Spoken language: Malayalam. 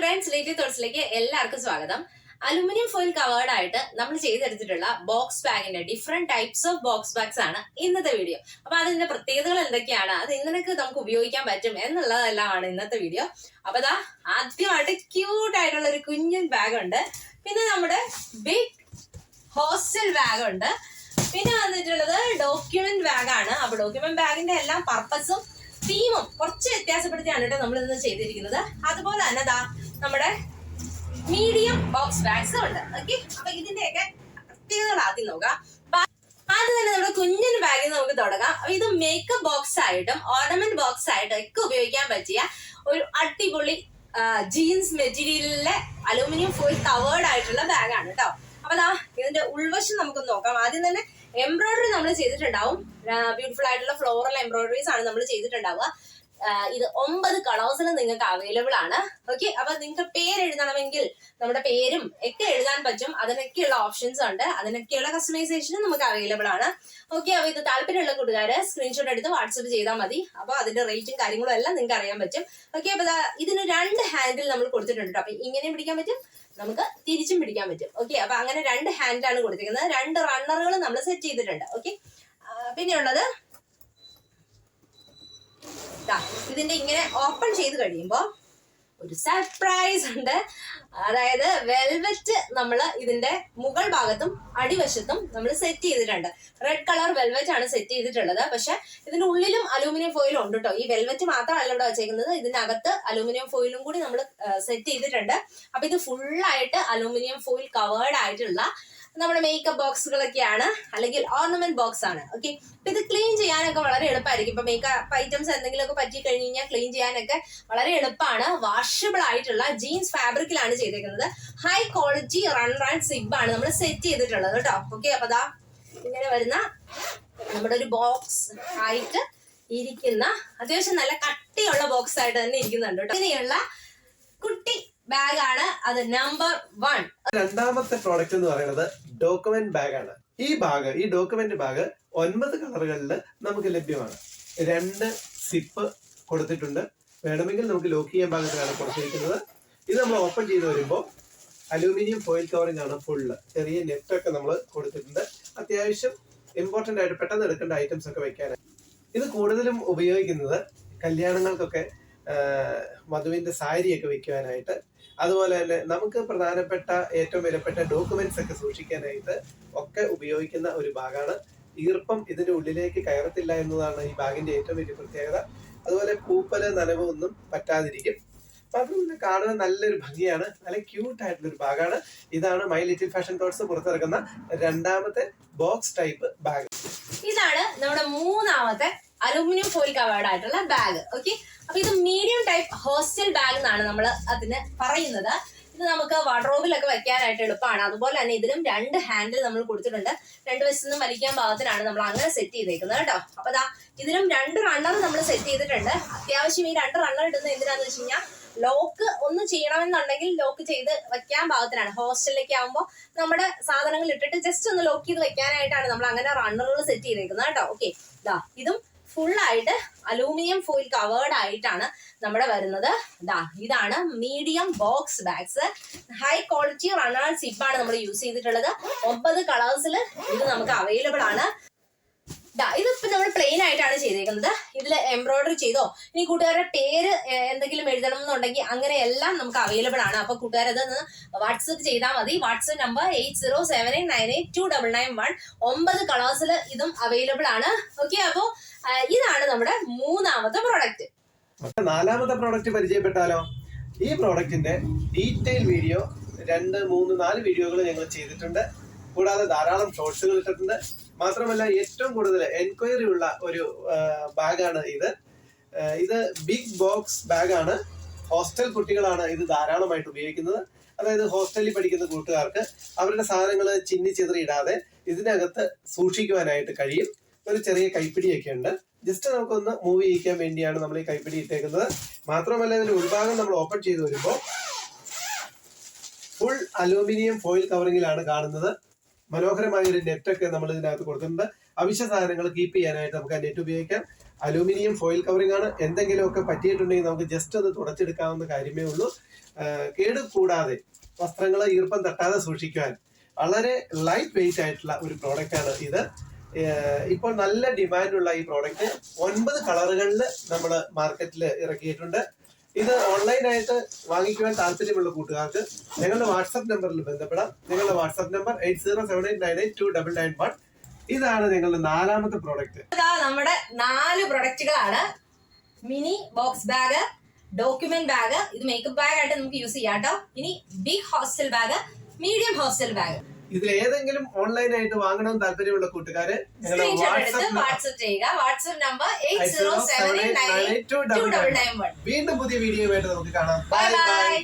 ഫ്രണ്ട്സ് ലേറ്റി തോട്ട്സിലേക്ക് എല്ലാവർക്കും സ്വാഗതം. അലുമിനിയം ഫോയിൽ കവേർഡ് ആയിട്ട് നമ്മൾ ചെയ്തെടുത്തിട്ടുള്ള box ബാഗിന്റെ different types of box bags ആണ് ഇന്നത്തെ വീഡിയോ അപ്പൊ അതിന്റെ പ്രത്യേകതകൾ എന്തൊക്കെയാണ്? അത് എങ്ങനെയൊക്കെ നമുക്ക് ഉപയോഗിക്കാൻ പറ്റും എന്നുള്ളതെല്ലാമാണ് ഇന്നത്തെ വീഡിയോ അപ്പൊ അതാ ആദ്യമായിട്ട് ക്യൂട്ട് ആയിട്ടുള്ള ഒരു കുഞ്ഞൻ ബാഗ് ഉണ്ട്. പിന്നെ നമ്മുടെ ബിഗ് ഹോസ്റ്റൽ ബാഗ് ഉണ്ട്. പിന്നെ വന്നിട്ടുള്ളത് ഡോക്യുമെന്റ് ബാഗ് ആണ്. അപ്പൊ ഡോക്യുമെന്റ് ബാഗിന്റെ എല്ലാം പർപ്പസും തീമും കുറച്ച് വ്യത്യാസപ്പെടുത്തിയാണ് കേട്ടോ നമ്മൾ ഇന്ന് ചെയ്തിരിക്കുന്നത്. അതുപോലെ തന്നെ ദാ നമ്മുടെ മീഡിയം ബോക്സ് ബാഗ്സ് ഉണ്ട്. ഓക്കെ അപ്പൊ ഇതിന്റെയൊക്കെ പ്രത്യേകതകൾ ആദ്യം നോക്കാം. ആദ്യം തന്നെ നമ്മുടെ കുഞ്ഞൻ ബാഗിൽ നമുക്ക് തുടങ്ങാം. ഇത് മേക്കപ്പ് ബോക്സ് ആയിട്ടും ഓർണമെന്റ് ബോക്സ് ആയിട്ടും ഒക്കെ ഉപയോഗിക്കാൻ പറ്റിയ ഒരു അടിപൊളി ജീൻസ് മെറ്റീരിയലിലെ അലൂമിനിയം ഫോയിൽ കവേർഡ് ആയിട്ടുള്ള ബാഗാണ് കേട്ടോ അപ്പൊ അതാ ഇതിന്റെ ഉൾവശം നമുക്ക് നോക്കാം. ആദ്യം തന്നെ എംബ്രോയിഡറി നമ്മൾ ചെയ്തിട്ടുണ്ടാവും. ബ്യൂട്ടിഫുൾ ആയിട്ടുള്ള ഫ്ലോറൽ എംബ്രോയിഡറീസ് ആണ് നമ്മൾ ചെയ്തിട്ടുണ്ടാവുക. ഇത് ഒമ്പത് കളേഴ്സിൽ നിങ്ങൾക്ക് അവൈലബിൾ ആണ്. ഓക്കെ അപ്പൊ നിങ്ങൾക്ക് പേര് എഴുതണമെങ്കിൽ നമ്മുടെ പേരും ഒക്കെ എഴുതാൻ പറ്റും. അതിനൊക്കെയുള്ള ഓപ്ഷൻസ് ഉണ്ട്. അതിനൊക്കെയുള്ള കസ്റ്റമൈസേഷനും നമുക്ക് അവൈലബിൾ ആണ്. ഓക്കെ അപ്പൊ ഇത് താല്പര്യമുള്ള കൂട്ടുകാര് സ്ക്രീൻഷോട്ട് എടുത്ത് വാട്സപ്പ് ചെയ്താൽ മതി. അപ്പൊ അതിന്റെ റേറ്റും കാര്യങ്ങളും എല്ലാം നിങ്ങൾക്ക് അറിയാൻ പറ്റും. ഓക്കെ അപ്പൊ ഇതിന് രണ്ട് ഹാൻഡിൽ നമ്മൾ കൊടുത്തിട്ടുണ്ട് ട്ടോ. അപ്പൊ ഇങ്ങനെയും പിടിക്കാൻ പറ്റും നമുക്ക് തിരിച്ചും പിടിക്കാൻ പറ്റും. ഓക്കെ അപ്പൊ അങ്ങനെ രണ്ട് ഹാൻഡിലാണ് കൊടുത്തിരിക്കുന്നത്. രണ്ട് റണ്ണറുകൾ നമ്മൾ സെറ്റ് ചെയ്തിട്ടുണ്ട്. ഓക്കെ പിന്നെയുള്ളത് ഇതിന്റെ ഇങ്ങനെ ഓപ്പൺ ചെയ്ത് കഴിയുമ്പോ ഒരു സർപ്രൈസ് ഉണ്ട്. അതായത് വെൽവെറ്റ് നമ്മൾ ഇതിന്റെ മുകൾ ഭാഗത്തും അടിവശത്തും നമ്മൾ സെറ്റ് ചെയ്തിട്ടുണ്ട്. റെഡ് കളർ വെൽവെറ്റ് ആണ് സെറ്റ് ചെയ്തിട്ടുള്ളത്. പക്ഷെ ഇതിന്റെ ഉള്ളിലും അലൂമിനിയം ഫോയിൽ ഉണ്ട് കേട്ടോ ഈ വെൽവെറ്റ് മാത്രമല്ല ഇവിടെ വെച്ചേക്കുന്നത്. ഇതിനകത്ത് അലൂമിനിയം ഫോയിലും കൂടി നമ്മൾ സെറ്റ് ചെയ്തിട്ടുണ്ട്. അപ്പൊ ഇത് ഫുള്ളായിട്ട് അലൂമിനിയം ഫോയിൽ കവേർഡ് ആയിട്ടുള്ള നമ്മുടെ മേക്കപ്പ് ബോക്സുകളൊക്കെയാണ് അല്ലെങ്കിൽ ഓർണമെന്റ് ബോക്സ് ആണ് ഓക്കെ ഇത് ക്ലീൻ ചെയ്യാനൊക്കെ വളരെ എളുപ്പമായിരിക്കും. ഇപ്പൊ മേക്കപ്പ് ഐറ്റംസ് എന്തെങ്കിലുമൊക്കെ പറ്റി കഴിഞ്ഞ് കഴിഞ്ഞാൽ ക്ലീൻ ചെയ്യാനൊക്കെ വളരെ എളുപ്പമാണ്. വാഷബിൾ ആയിട്ടുള്ള ജീൻസ് ഫാബ്രിക്കിലാണ് ചെയ്തേക്കുന്നത്. High quality run run zip ആണ് നമ്മൾ സെറ്റ് ചെയ്തിട്ടുള്ളത് കേട്ടോ. ഓക്കെ അപ്പൊ അതാ ഇങ്ങനെ വരുന്ന നമ്മുടെ ഒരു ബോക്സ് ആയിട്ട് ഇരിക്കുന്ന അത്യാവശ്യം നല്ല കട്ടിയുള്ള ബോക്സ് ആയിട്ട് തന്നെ ഇരിക്കുന്നുണ്ട് കേട്ടോ. ഇങ്ങനെയുള്ള കുട്ടി ബാഗാണ്. അത് നമ്പർ വൺ. രണ്ടാമത്തെ പ്രോഡക്റ്റ് എന്ന് പറയുന്നത് ഡോക്യുമെന്റ് ബാഗ് ആണ്. ഈ ബാഗ് ഈ ഡോക്യുമെന്റ് ബാഗ് ഒൻപത് കളറുകളിൽ നമുക്ക് ലഭ്യമാണ്. രണ്ട് സിപ്പ് കൊടുത്തിട്ടുണ്ട്. വേണമെങ്കിൽ നമുക്ക് ലോക്ക് ചെയ്യാൻ ഭാഗത്തിലാണ് കൊടുത്തിരിക്കുന്നത്. ഇത് നമ്മൾ ഓപ്പൺ ചെയ്ത് വരുമ്പോൾ അലൂമിനിയം ഫോയിൽ കവറിംഗ് ആണ് ഫുള്ള് ചെറിയ നെറ്റ് ഒക്കെ നമ്മൾ കൊടുത്തിട്ടുണ്ട്. അത്യാവശ്യം ഇമ്പോർട്ടന്റ് ആയിട്ട് പെട്ടെന്ന് എടുക്കേണ്ട ഐറ്റംസ് ഒക്കെ വെക്കാനാണ്. ഇത് കൂടുതലും ഉപയോഗിക്കുന്നത് കല്യാണങ്ങൾക്കൊക്കെ ആ, വധുവിന്റെ സാരിയൊക്കെ വെക്കുവാനായിട്ട്. അതുപോലെ തന്നെ നമുക്ക് പ്രധാനപ്പെട്ട ഏറ്റവും വിലപ്പെട്ട ഡോക്യുമെന്റ്സ് ഒക്കെ സൂക്ഷിക്കാനായിട്ട് ഒക്കെ ഉപയോഗിക്കുന്ന ഒരു ബാഗാണ്. ഈർപ്പം ഇതിന്റെ ഉള്ളിലേക്ക് കയറത്തില്ല എന്നതാണ് ഈ ബാഗിന്റെ ഏറ്റവും വലിയ പ്രത്യേകത. അതുപോലെ പൂപ്പൽ നനവ് ഒന്നും പറ്റാതിരിക്കും. മാത്രമല്ല കാണുന്ന നല്ലൊരു ഭംഗിയാണ്. നല്ല ക്യൂട്ട് ആയിട്ടുള്ള ഒരു ബാഗാണ്. ഇതാണ് മൈ ലിറ്റിൽ ഫാഷൻ തോട്ട്സ് പുറത്തിറക്കുന്ന രണ്ടാമത്തെ ബോക്സ് ടൈപ്പ് ബാഗ് ഇതാണ് നമ്മുടെ മൂന്നാമത്തെ അലൂമിനിയം ഫോയിൽ കവേർഡ് ആയിട്ടുള്ള ബാഗ് ഓക്കെ അപ്പൊ ഇത് മീഡിയം ടൈപ്പ് ഹോസ്റ്റൽ ബാഗ് എന്നാണ് നമ്മൾ അതിന് പറയുന്നത്. ഇത് നമുക്ക് വാർഡ്രോബിലൊക്കെ വെക്കാനായിട്ട് എളുപ്പമാണ്. അതുപോലെ തന്നെ ഇതിലും രണ്ട് ഹാൻഡിൽ നമ്മൾ കൊടുത്തിട്ടുണ്ട്. രണ്ട് വശത്തുനിന്ന് വലിക്കാൻ പാകത്തിനാണ് നമ്മൾ അങ്ങനെ സെറ്റ് ചെയ്തേക്കുന്നത് കേട്ടോ. അപ്പൊ ദാ ഇതിലും രണ്ട് റണ്ണർ നമ്മൾ സെറ്റ് ചെയ്തിട്ടുണ്ട്. അത്യാവശ്യം ഈ രണ്ട് റണ്ണർ ഇടുന്നത് എന്തിനാന്ന് വെച്ച് കഴിഞ്ഞാൽ ലോക്ക് ഒന്ന് ചെയ്യണമെന്നുണ്ടെങ്കിൽ ലോക്ക് ചെയ്ത് വെക്കാൻ പാകത്തിനാണ്. ഹോസ്റ്റലിലേക്ക് ആകുമ്പോൾ നമ്മുടെ സാധനങ്ങൾ ഇട്ടിട്ട് ജസ്റ്റ് ഒന്ന് ലോക്ക് ചെയ്ത് വെക്കാനായിട്ടാണ് നമ്മൾ അങ്ങനെ റണ്ണറുകൾ സെറ്റ് ചെയ്തേക്കുന്നത് കേട്ടോ. ഓക്കെ ഇതാ ഇതും ഫുൾ ആയിട്ട് അലൂമിനിയം ഫോയിൽ കവേർഡ് ആയിട്ടാണ് നമ്മുടെ വരുന്നത്. ദാ ഇതാണ് medium box bags high quality റണ്ണാൾ സിപ്പാണ് നമ്മൾ യൂസ് ചെയ്തിട്ടുള്ളത്. ഒമ്പത് കളേഴ്സിൽ ഇത് നമുക്ക് അവൈലബിൾ ആണ്. ഇതിപ്പോ നമ്മൾ പ്ലെയിൻ ആയിട്ടാണ് ചെയ്തേക്കുന്നത്. ഇതിൽ എംബ്രോയിഡറി ചെയ്തോ ഇനി കൂട്ടുകാരുടെ പേര് എന്തെങ്കിലും എഴുതണം എന്നുണ്ടെങ്കിൽ അങ്ങനെ എല്ലാം നമുക്ക് അവൈലബിൾ ആണ്. അപ്പൊ കൂട്ടുകാരത് വാട്സപ്പ് ചെയ്താൽ മതി WhatsApp number eight zero seven eight nine eight two double nine one ഒമ്പത് കളേഴ്സിൽ ഇതും അവൈലബിൾ ആണ്. ഓക്കെ അപ്പോ ഇതാണ് നമ്മുടെ മൂന്നാമത്തെ പ്രോഡക്റ്റ് നാലാമത്തെ പ്രോഡക്റ്റ് പരിചയപ്പെട്ടാലോ? ഈ പ്രോഡക്റ്റിന്റെ ഡീറ്റെയിൽ വീഡിയോ രണ്ട് മൂന്ന് നാല് വീഡിയോകൾ ഞങ്ങൾ ചെയ്തിട്ടുണ്ട്. കൂടാതെ ധാരാളം ഷോർട്സുകൾ ഇട്ടിട്ടുണ്ട്. മാത്രമല്ല ഏറ്റവും കൂടുതൽ എൻക്വയറി ഉള്ള ഒരു ബാഗാണ് ഇത്. ഇത് ബിഗ് ബോക്സ് ബാഗാണ്. ഹോസ്റ്റൽ കുട്ടികളാണ് ഇത് ധാരാളമായിട്ട് ഉപയോഗിക്കുന്നത്. അതായത് ഹോസ്റ്റലിൽ പഠിക്കുന്ന കൂട്ടുകാർക്ക് അവരുടെ സാധനങ്ങൾ ചിന്നി ചിതറി ഇടാതെ ഇതിനകത്ത് സൂക്ഷിക്കുവാനായിട്ട് കഴിയും. ഒരു ചെറിയ കൈപ്പിടിയൊക്കെ ഉണ്ട്. ജസ്റ്റ് നമുക്കൊന്ന് മൂവ് ചെയ്യിക്കാൻ വേണ്ടിയാണ് നമ്മൾ ഈ കൈപ്പിടി ഇട്ടേക്കുന്നത്. മാത്രമല്ല ഇതിന്റെ ഉൾഭാഗം നമ്മൾ ഓപ്പൺ ചെയ്ത് വരുമ്പോൾ ഫുൾ അലൂമിനിയം ഫോയിൽ കവറിങ്ങിലാണ് കാണുന്നത്. മനോഹരമായ ഒരു നെറ്റൊക്കെ നമ്മൾ ഇതിനകത്ത് കൊടുത്തിട്ടുണ്ട്. അവശ്യ സാധനങ്ങൾ കീപ്പ് ചെയ്യാനായിട്ട് നമുക്ക് ആ നെറ്റ് ഉപയോഗിക്കാം. അലൂമിനിയം ഫോയിൽ കവറിംഗ് ആണ്. എന്തെങ്കിലുമൊക്കെ പറ്റിയിട്ടുണ്ടെങ്കിൽ നമുക്ക് ജസ്റ്റ് ഒന്ന് തുടച്ചെടുക്കാവുന്ന കാര്യമേ ഉള്ളൂ. കേട് കൂടാതെ വസ്ത്രങ്ങൾ ഈർപ്പം തട്ടാതെ സൂക്ഷിക്കുവാൻ വളരെ ലൈറ്റ് വെയിറ്റ് ആയിട്ടുള്ള ഒരു പ്രോഡക്റ്റ് ആണ് ഇത്. ഇപ്പോൾ നല്ല ഡിമാൻഡുള്ള ഈ പ്രോഡക്റ്റ് ഒൻപത് കളറുകളിൽ നമ്മൾ മാർക്കറ്റിൽ ഇറക്കിയിട്ടുണ്ട്. ഇത് ഓൺലൈനായിട്ട് വാങ്ങിക്കുവാൻ താല്പര്യമുള്ള കൂട്ടുകാർക്ക് ഞങ്ങളുടെ വാട്സപ്പ് നമ്പറിൽ ബന്ധപ്പെടാം. നിങ്ങളുടെ WhatsApp number eight zero seven eight nine eight two double nine one ഇതാണ് ഞങ്ങളുടെ നാലാമത്തെ പ്രോഡക്റ്റ് നമ്മുടെ നാല് പ്രൊഡക്റ്റുകളാണ് mini box bag document bag ഇത് മേക്കപ്പ് ബാഗ് ആയിട്ട് നമുക്ക് യൂസ് ചെയ്യാം കേട്ടോ. ഇനി big hostel bag medium hostel bag ഇതിൽ ഏതെങ്കിലും ഓൺലൈൻ ആയിട്ട് വാങ്ങണമെന്ന് താല്പര്യമുള്ള കൂട്ടുകാര് വാട്സ്ആപ്പ് ചെയ്യുക. വാട്സ്ആപ്പ് നമ്പർ വീണ്ടും പുതിയ വീഡിയോ ആയിട്ട് നമുക്ക് കാണാം. Bye bye